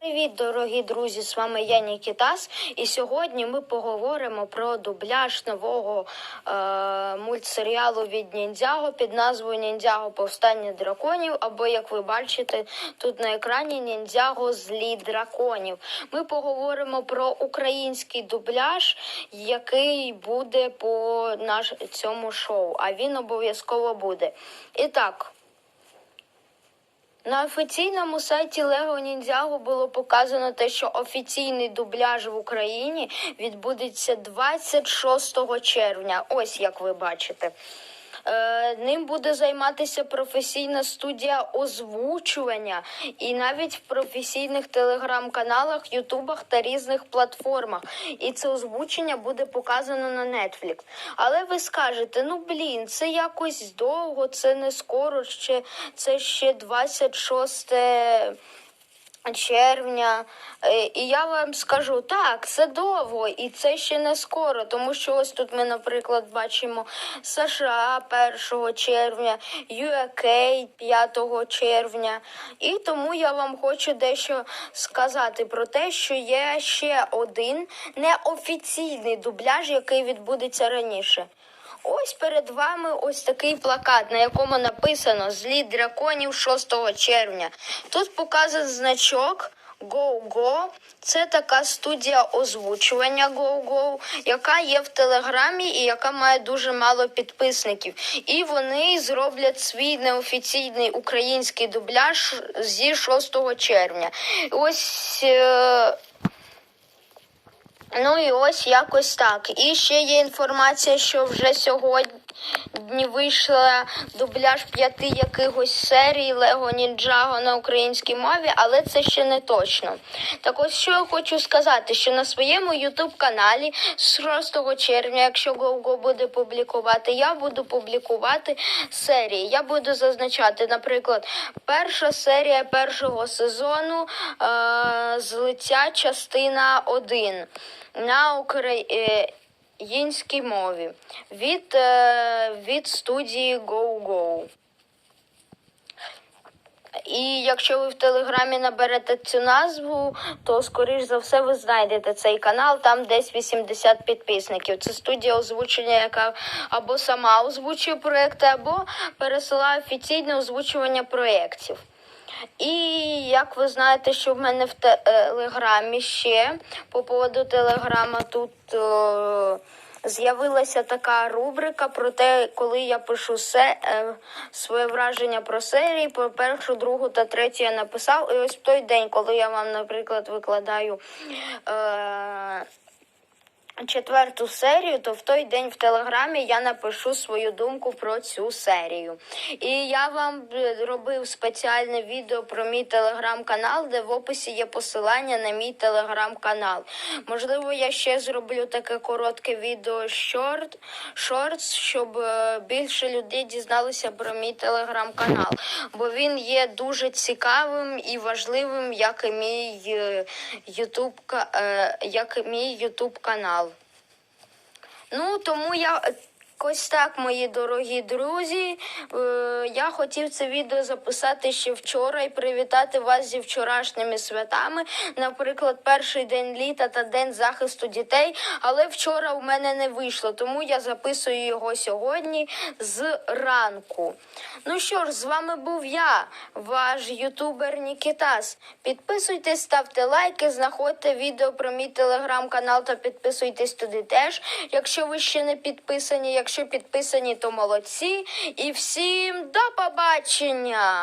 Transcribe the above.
Привіт, дорогі друзі! З вами я Нікітас, і сьогодні ми поговоримо про дубляж нового е, мультсеріалу від Ніндзяго під назвою Ніндзяго Повстання драконів. Або, як ви бачите, тут на екрані Ніндзяго Злі драконів. Ми поговоримо про український дубляж, який буде по наш цьому шоу. А він обов'язково буде. І так. На офіційному сайті Лего Ніндзяго було показано те, що офіційний дубляж в Україні відбудеться 26 червня. Ось як ви бачите. Е, ним буде займатися професійна студія озвучування, і навіть в професійних телеграм-каналах, ютубах та різних платформах. І це озвучення буде показано на Netflix. Але ви скажете, ну блін, це якось довго, це не скоро, ще це ще 26 червня. Е, І я вам скажу, так, це довго, і це ще не скоро, тому що ось тут ми, наприклад, бачимо США 1 червня, UK 5 червня. І тому я вам хочу дещо сказати про те, що є ще один неофіційний дубляж, який відбудеться раніше. Ось перед вами ось такий плакат, на якому написано Злі драконів 6 червня. Тут показаний значок Go-Go. Це така студія озвучування Go-Go, яка є в Телеграмі і яка має дуже мало підписників. І вони зроблять свій неофіційний український дубляж зі 6 червня. Ось. Е Ну і ось якось так. І ще є інформація, що вже сьогодні вийшла дубляж п'яти якихось серій Лего Нінджаго на українській мові, але це ще не точно. Так ось що я хочу сказати, що на своєму ютуб каналі з 6 червня, якщо GoGo буде публікувати, я буду публікувати серії. Я буду зазначати, наприклад, перша серія першого сезону е- злиття частина 1 на українській мові від, е, від студії GoGo. І якщо ви в Телеграмі наберете цю назву, то скоріш за все ви знайдете цей канал, там десь 80 підписників. Це студія озвучення, яка або сама озвучує проекти, або пересилає офіційне озвучування проєктів. І як ви знаєте, що в мене в телеграмі ще по поводу телеграма тут о, з'явилася така рубрика про те, коли я пишу се, е, своє враження про серії, про першу, другу та третю я написав. І ось в той день, коли я вам, наприклад, викладаю. Е, четверту серію, то в той день в телеграмі я напишу свою думку про цю серію. І я вам е, робив спеціальне відео про мій телеграм-канал, де в описі є посилання на мій телеграм-канал. Можливо, я ще зроблю таке коротке відео шорт, шортс, щоб е, більше людей дізналися про мій телеграм-канал, бо він є дуже цікавим і важливим, як і мій е, ютуб канал. Ну, тому я ось так, мої дорогі друзі. Я хотів це відео записати ще вчора і привітати вас зі вчорашніми святами, наприклад, перший день літа та день захисту дітей. Але вчора у мене не вийшло, тому я записую його сьогодні з ранку. Ну що ж, з вами був я, ваш ютубер Нікітас. Підписуйтесь, ставте лайки, знаходьте відео про мій телеграм-канал та підписуйтесь туди теж, якщо ви ще не підписані. Якщо підписані, то молодці. І всім до побачення!